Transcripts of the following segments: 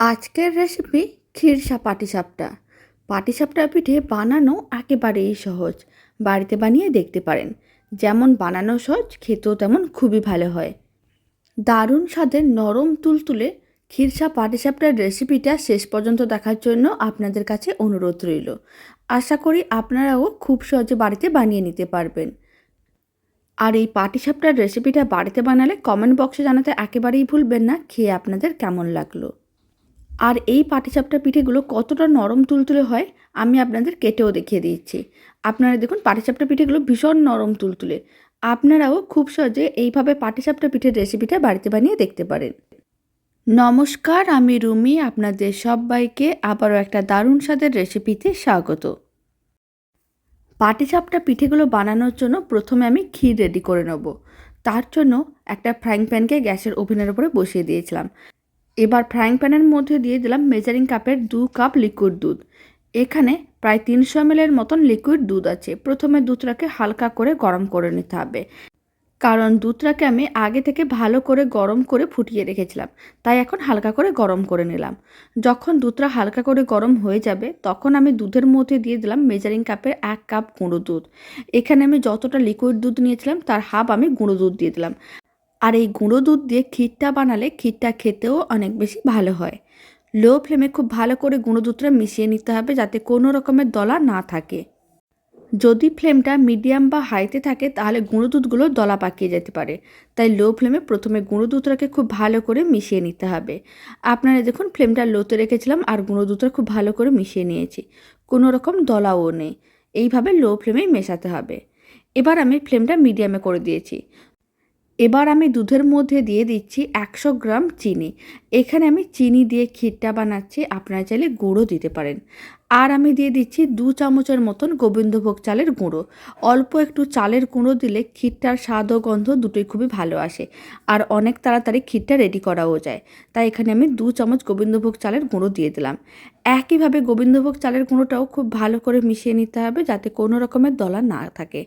আজকের রেসিপি ক্ষীরসা পাটিসাপটা পাটিসাপটা পিঠে বানানো একেবারেই সহজ। বাড়িতে বানিয়ে দেখতে পারেন। যেমন বানানো সহজ, খেতেও তেমন খুবই ভালো হয়। দারুণ স্বাদের নরম তুলতুলে ক্ষীরসা পাটিসাপটার রেসিপিটা শেষ পর্যন্ত দেখার জন্য আপনাদের কাছে অনুরোধ রইল। আশা করি আপনারাও খুব সহজে বাড়িতে বানিয়ে নিতে পারবেন। আর এই পাটিসাপটার রেসিপিটা বাড়িতে বানালে কমেন্ট বক্সে জানাতে একেবারেই ভুলবেন না। খেয়ে আপনাদের কেমন লাগল? আর এই পাটিসাপটা পিঠেগুলো কতটা নরম তুলতুলে হয়, আমি আপনাদের কেটেও দেখিয়ে দিচ্ছি। আপনারা দেখুন, পাটিসাপটা পিঠেগুলো ভীষণ নরম তুলতুলে। আপনারাও খুব সহজে এইভাবে পাটিসাপটা পিঠের রেসিপিটা বাড়িতে বানিয়ে দেখতে পারেন। নমস্কার, আমি রুমি, আপনাদের সবাইকে আবারও একটা দারুণ স্বাদের রেসিপিতে স্বাগত। পাটিসাপটা পিঠেগুলো বানানোর জন্য প্রথমে আমি ক্ষীর রেডি করে নেব। তার জন্য একটা ফ্রাইং প্যানকে গ্যাসের ওভেনের উপরে বসিয়ে দিয়েছিলাম। এবার ফ্রাইং প্যানের মধ্যে দিয়ে দিলাম মেজারিং কাপের দু কাপ লিকুইড দুধ। এখানে প্রায় তিনশো এমএলের মতন লিকুইড দুধ আছে। প্রথমে দুধটাকে হালকা করে গরম করে নিতে হবে। কারণ দুধটাকে আমি আগে থেকে ভালো করে গরম করে ফুটিয়ে রেখেছিলাম। তাই এখন হালকা করে গরম করে নিলাম। যখন দুধটা হালকা করে গরম হয়ে যাবে, তখন আমি দুধের মধ্যে দিয়ে দিলাম মেজারিং কাপের এক কাপ গুঁড়ো দুধ। এখানে আমি যতটা লিকুইড দুধ নিয়েছিলাম, তার হাফ আমি গুঁড়ো দুধ দিয়ে দিলাম। আর এই গুঁড়ো দুধ দিয়ে ক্ষীরটা বানালে ক্ষীরটা খেতেও অনেক বেশি ভালো হয়। লো ফ্লেমে খুব ভালো করে গুঁড়ো দুধটা মিশিয়ে নিতে হবে যাতে কোনো রকমের দলা না থাকে। যদি ফ্লেমটা মিডিয়াম বা হাইতে থাকে তাহলে গুঁড়ো দুধগুলো দলা পাকিয়ে যেতে পারে। তাই লো ফ্লেমে প্রথমে গুঁড়ো দুধটাকে খুব ভালো করে মিশিয়ে নিতে হবে। আপনারা দেখুন ফ্লেমটা লোতে রেখেছিলাম আর গুঁড়ো দুধটা খুব ভালো করে মিশিয়ে নিয়েছি। কোনো রকম দলাও নেই। এইভাবে লো ফ্লেমেই মেশাতে হবে। এবার আমি ফ্লেমটা মিডিয়ামে করে দিয়েছি। এবার আমি দুধের মধ্যে দিয়ে দিচ্ছি একশো গ্রাম চিনি। এখানে আমি চিনি দিয়ে ক্ষীরটা বানাচ্ছি, আপনারা চাইলে গুঁড়ো দিতে পারেন। আর আমি দিয়ে দিচ্ছি দু চামচের মতন গোবিন্দভোগ চালের গুঁড়ো। অল্প একটু চালের গুঁড়ো দিলে ক্ষীরটার স্বাদ ও গন্ধ দুটোই খুবই ভালো আসে আর অনেক তাড়াতাড়ি ক্ষীরটা রেডি করাও যায়। তাই এখানে আমি দু চামচ গোবিন্দভোগ চালের গুঁড়ো দিয়ে দিলাম। একইভাবে গোবিন্দভোগ চালের গুঁড়োটাও খুব ভালো করে মিশিয়ে নিতে হবে যাতে কোনো রকমের দলা না থাকে।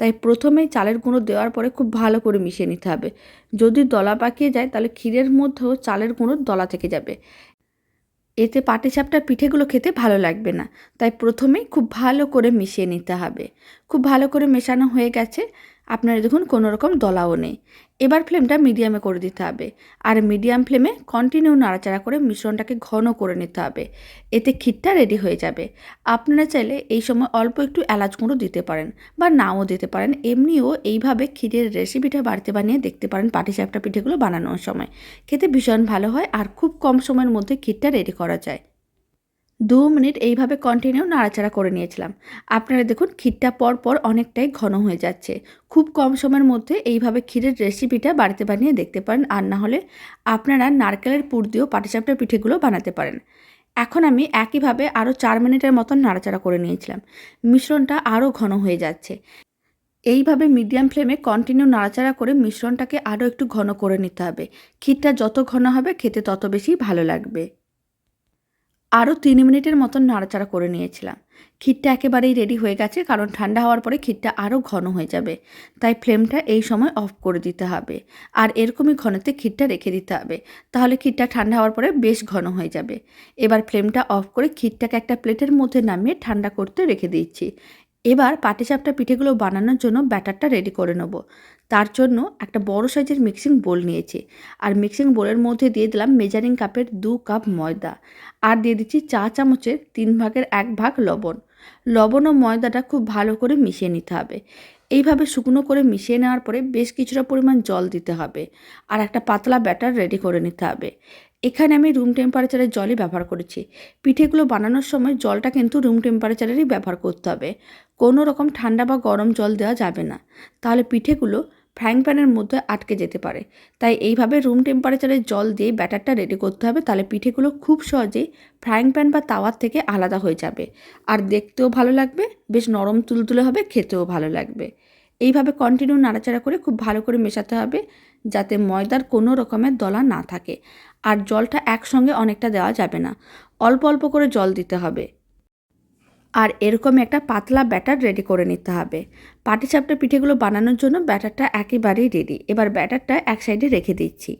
তাই প্রথমেই চালের গুঁড়ো দেওয়ার পরে খুব ভালো করে মিশিয়ে নিতে হবে। যদি দলা পাকিয়ে যায় তাহলে ক্ষীরের মধ্যেও চালের গুঁড়ো দলা থেকে যাবে। এতে পাটিসাপটা পিঠেগুলো খেতে ভালো লাগবে না। তাই প্রথমেই খুব ভালো করে মিশিয়ে নিতে হবে। খুব ভালো করে মেশানো হয়ে গেছে। আপনারা দেখুন কোনো রকম দলাও নেই। এবার ফ্লেমটা মিডিয়ামে করে দিতে হবে। আর মিডিয়াম ফ্লেমে কন্টিনিউ নাড়াচাড়া করে মিশ্রণটাকে ঘন করে নিতে হবে। এতে ক্ষীরটা রেডি হয়ে যাবে। আপনারা চাইলে এই সময় অল্প একটু এলাচ গুঁড়ো দিতে পারেন বা নাও দিতে পারেন। এমনিও এইভাবে ক্ষীরের রেসিপিটা বাড়িতে বানিয়ে দেখতে পারেন পাটিসাপটা পিঠেগুলো বানানোর সময়। খেতে ভীষণ ভালো হয় আর খুব কম সময়ের মধ্যে ক্ষীরটা রেডি করা যায়। দু মিনিট এইভাবে কন্টিনিউ নাড়াচাড়া করে নিয়েছিলাম। আপনারা দেখুন, ক্ষীরটা পর পর অনেকটাই ঘন হয়ে যাচ্ছে। খুব কম সময়ের মধ্যে এইভাবে ক্ষীরের রেসিপিটা বাড়িতে বানিয়ে দেখতে পারেন আর না হলে আপনারা নারকেলের পুর দিয়েও পাটিসাপটা পিঠেগুলো বানাতে পারেন। এখন আমি একইভাবে আরও চার মিনিটের মতন নাড়াচাড়া করে নিয়েছিলাম। মিশ্রণটা আরও ঘন হয়ে যাচ্ছে। এইভাবে মিডিয়াম ফ্লেমে কন্টিনিউ নাড়াচাড়া করে মিশ্রণটাকে আরও একটু ঘন করে নিতে হবে। ক্ষীরটা যত ঘন হবে খেতে তত বেশি ভালো লাগবে। আরও তিন মিনিটের মতন নাড়াচাড়া করে নিয়েছিলাম। ক্ষীরটা একেবারেই রেডি হয়ে গেছে, কারণ ঠান্ডা হওয়ার পরে ক্ষীরটা আরও ঘন হয়ে যাবে। তাই ফ্লেমটা এই সময় অফ করে দিতে হবে। আর এরকমই ঘনতে ক্ষীরটা রেখে দিতে হবে, তাহলে ক্ষীরটা ঠান্ডা হওয়ার পরে বেশ ঘন হয়ে যাবে। এবার ফ্লেমটা অফ করে ক্ষীরটাকে একটা প্লেটের মধ্যে নামিয়ে ঠান্ডা করতে রেখে দিচ্ছি। এবার পাটিসাপটা পিঠেগুলো বানানোর জন্য ব্যাটারটা রেডি করে নেব। তার জন্য একটা বড় সাইজের মিক্সিং বোল নিয়েছি। আর মিক্সিং বোলের মধ্যে দিয়ে দিলাম মেজারিং কাপের দু কাপ ময়দা। আর দিয়ে দিচ্ছি চা চামচের তিন ভাগের এক ভাগ লবণ। লবণ ও ময়দাটা খুব ভালো করে মিশিয়ে নিতে হবে। এইভাবে শুকনো করে মিশিয়ে নেওয়ার পরে বেশ কিছুটা পরিমাণ জল দিতে হবে। আর একটা পাতলা ব্যাটার রেডি করে নিতে হবে। এখানে আমি রুম টেম্পারেচারের জলই ব্যবহার করেছি। পিঠেগুলো বানানোর সময় জলটা কিন্তু রুম টেম্পারেচারেরই ব্যবহার করতে হবে। কোনো রকম ঠান্ডা বা গরম জল দেওয়া যাবে না। তাহলে পিঠেগুলো ফ্রাইং প্যানের মধ্যে আটকে যেতে পারে। তাই এইভাবে রুম টেম্পারেচারের জল দিয়ে ব্যাটারটা রেডি করতে হবে। তাহলে পিঠেগুলো খুব সহজেই ফ্রাইং প্যান বা তাওয়ার থেকে আলাদা হয়ে যাবে। আর দেখতেও ভালো লাগবে, বেশ নরম তুলতুলে হবে, খেতেও ভালো লাগবে। এইভাবে কন্টিনিউ নাড়াচাড়া করে খুব ভালো করে মেশাতে হবে, যাতে ময়দার কোনো রকমের দলা না থাকে। আর জলটা একসঙ্গে অনেকটা দেওয়া যাবে না। অল্প অল্প করে জল দিতে হবে। আর এরকম একটা পাতলা ব্যাটার রেডি করে নিতে হবে। পাটিসাপটা পিঠেগুলো বানানোর জন্য ব্যাটারটা একেবারেই রেডি এবার ব্যাটারটা এক সাইডে রেখে দিচ্ছি।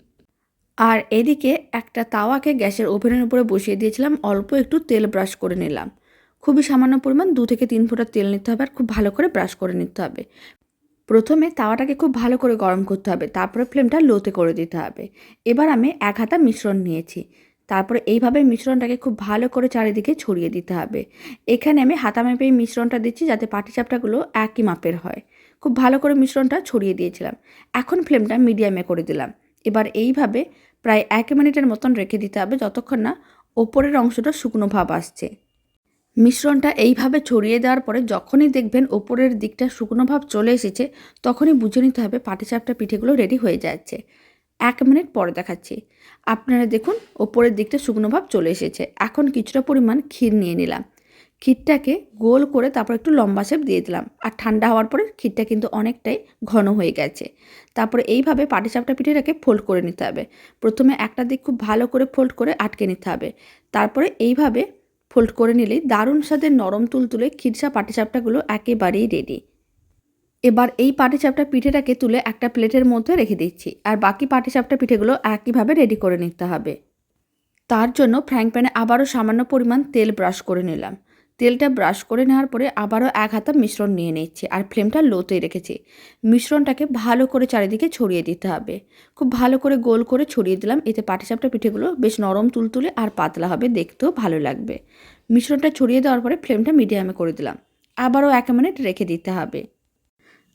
আর এদিকে একটা তাওয়াকে গ্যাসের ওভেনের উপরে বসিয়ে দিয়েছিলাম। অল্প একটু তেল ব্রাশ করে নিলাম। খুবই সামান্য পরিমাণ দু থেকে তিন ফোঁটা তেল নিতে হবে আর খুব ভালো করে ব্রাশ করে নিতে হবে। প্রথমে তাওয়াটাকে খুব ভালো করে গরম করতে হবে, তারপরে ফ্লেমটা লোতে করে দিতে হবে। এবার আমি এক হাতা মিশ্রণ নিয়েছি, তারপরে এইভাবে মিশ্রণটাকে খুব ভালো করে চারিদিকে ছড়িয়ে দিতে হবে। এখানে আমি হাতা মাপে মিশ্রণটা দিচ্ছি যাতে পাটিসাপটাগুলো একই মাপের হয়। খুব ভালো করে মিশ্রণটা ছড়িয়ে দিয়েছিলাম, এখন ফ্লেমটা মিডিয়ামে করে দিলাম। এবার এইভাবে প্রায় এক মিনিটের মতন রেখে দিতে হবে, যতক্ষণ না ওপরের অংশটা শুকনো ভাব আসছে। মিশ্রণটা এইভাবে ছড়িয়ে দেওয়ার পরে যখনই দেখবেন ওপরের দিকটা শুকনো ভাব চলে এসেছে, তখনই বুঝে নিতে হবে পাটিসাপটা পিঠেগুলো রেডি হয়ে যাচ্ছে। এক মিনিট পরে দেখাচ্ছি। আপনারা দেখুন, ওপরের দিকটা শুকনো ভাব চলে এসেছে। এখন কিছুটা পরিমাণ ক্ষীর নিয়ে নিলাম। ক্ষীরটাকে গোল করে তারপর একটু লম্বা শেপ দিয়ে দিলাম। আর ঠান্ডা হওয়ার পরে ক্ষীরটা কিন্তু অনেকটাই ঘন হয়ে গেছে। তারপরে এইভাবে পাটিসাপটা পিঠেটাকে ফোল্ড করে নিতে হবে। প্রথমে একটা দিক খুব ভালো করে ফোল্ড করে আটকে নিতে হবে। তারপরে এইভাবে ফোল্ড করে নিলে দারুণ স্বাদের নরম তুলতুলে খিরসা পাটিসাপটাগুলো একেবারেই রেডি এবার এই পাটিসাপটা পিঠেটাকে তুলে একটা প্লেটের মধ্যে রেখে দিচ্ছি, আর বাকি পাটিসাপটা পিঠেগুলো একইভাবে রেডি করে নিতে হবে। তার জন্য ফ্র্যাঙ্ক প্যানে আবারও সামান্য পরিমাণ তেল ব্রাশ করে নিলাম। তেলটা ব্রাশ করে নেওয়ার পরে আবারও এক হাতা মিশ্রণ নিয়ে নিচ্ছি আর ফ্লেমটা লোতে রেখেছি। মিশ্রণটাকে ভালো করে চারিদিকে ছড়িয়ে দিতে হবে। খুব ভালো করে গোল করে ছড়িয়ে দিলাম, এতে পাটিসাপটা পিঠেগুলো বেশ নরম তুলতুলে আর পাতলা হবে, দেখতেও ভালো লাগবে। মিশ্রণটা ছড়িয়ে দেওয়ার পরে ফ্লেমটা মিডিয়ামে করে দিলাম। আবারও এক মিনিট রেখে দিতে হবে।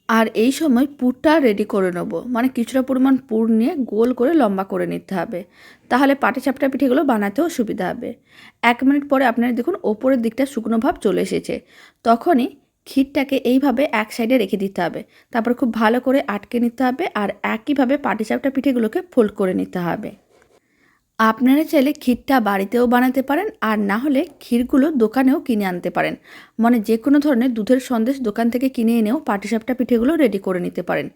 আর এই সময় পুরটা রেডি করে নেব। মানে কিছুটা পরিমাণ পুর নিয়ে গোল করে লম্বা করে নিতে হবে। তাহলে পাটিসাপটা পিঠেগুলো বানাতেও সুবিধা হবে। এক মিনিট পরে আপনারা দেখুন ওপরের দিকটা শুকনো ভাব চলে এসেছে। তখনই ক্ষীরটাকে এইভাবে এক সাইডে রেখে দিতে হবে। তারপর খুব ভালো করে আটকে নিতে হবে আর একইভাবে পাটিসাপটা পিঠেগুলোকে ফোল্ড করে নিতে হবে। আপনারা চাইলে ক্ষীরটা বাড়িতেও বানাতে পারেন আর না হলে ক্ষীরগুলো দোকানেও কিনে আনতে পারেন। মানে যে কোনো ধরনের দুধের সন্দেশ দোকান থেকে কিনে এনেও পাটিসাপটা পিঠেগুলো রেডি করে নিতে পারেন।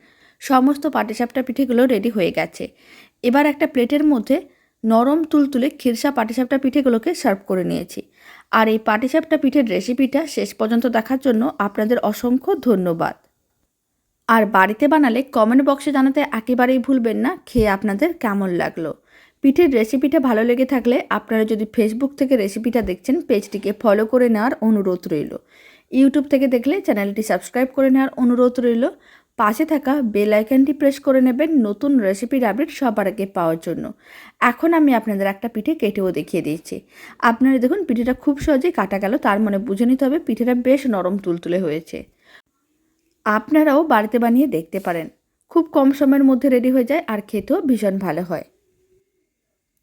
সমস্ত পাটিসাপটা পিঠেগুলো রেডি হয়ে গেছে। এবার একটা প্লেটের মধ্যে নরম তুলতুলে ক্ষীরসা পাটিসাপটা পিঠেগুলোকে সার্ভ করে নিয়েছি। আর এই পাটিসাপটা পিঠের রেসিপিটা শেষ পর্যন্ত দেখার জন্য আপনাদের অসংখ্য ধন্যবাদ। আর বাড়িতে বানালে কমেন্ট বক্সে জানাতে একেবারেই ভুলবেন না। খেয়ে আপনাদের কেমন লাগল? পিঠের রেসিপিটা ভালো লেগে থাকলে আপনারা যদি ফেসবুক থেকে রেসিপিটা দেখছেন, পেজটিকে ফলো করে নেওয়ার অনুরোধ রইল। ইউটিউব থেকে দেখলে চ্যানেলটি সাবস্ক্রাইব করে নেওয়ার অনুরোধ রইল। পাশে থাকা বেল আইকনটি প্রেস করে নেবেন নতুন রেসিপির আপডেট সবার আগে পাওয়ার জন্য। এখন আমি আপনাদের একটা পিঠে কেটেও দেখিয়ে দিচ্ছি। আপনারা দেখুন, পিঠেটা খুব সহজেই কাটা গেল, তার মানে বুঝে নিতে হবে পিঠেটা বেশ নরম তুলতুলে হয়েছে। আপনারাও বাড়িতে বানিয়ে দেখতে পারেন। খুব কম সময়ের মধ্যে রেডি হয়ে যায় আর খেতেও ভীষণ ভালো হয়।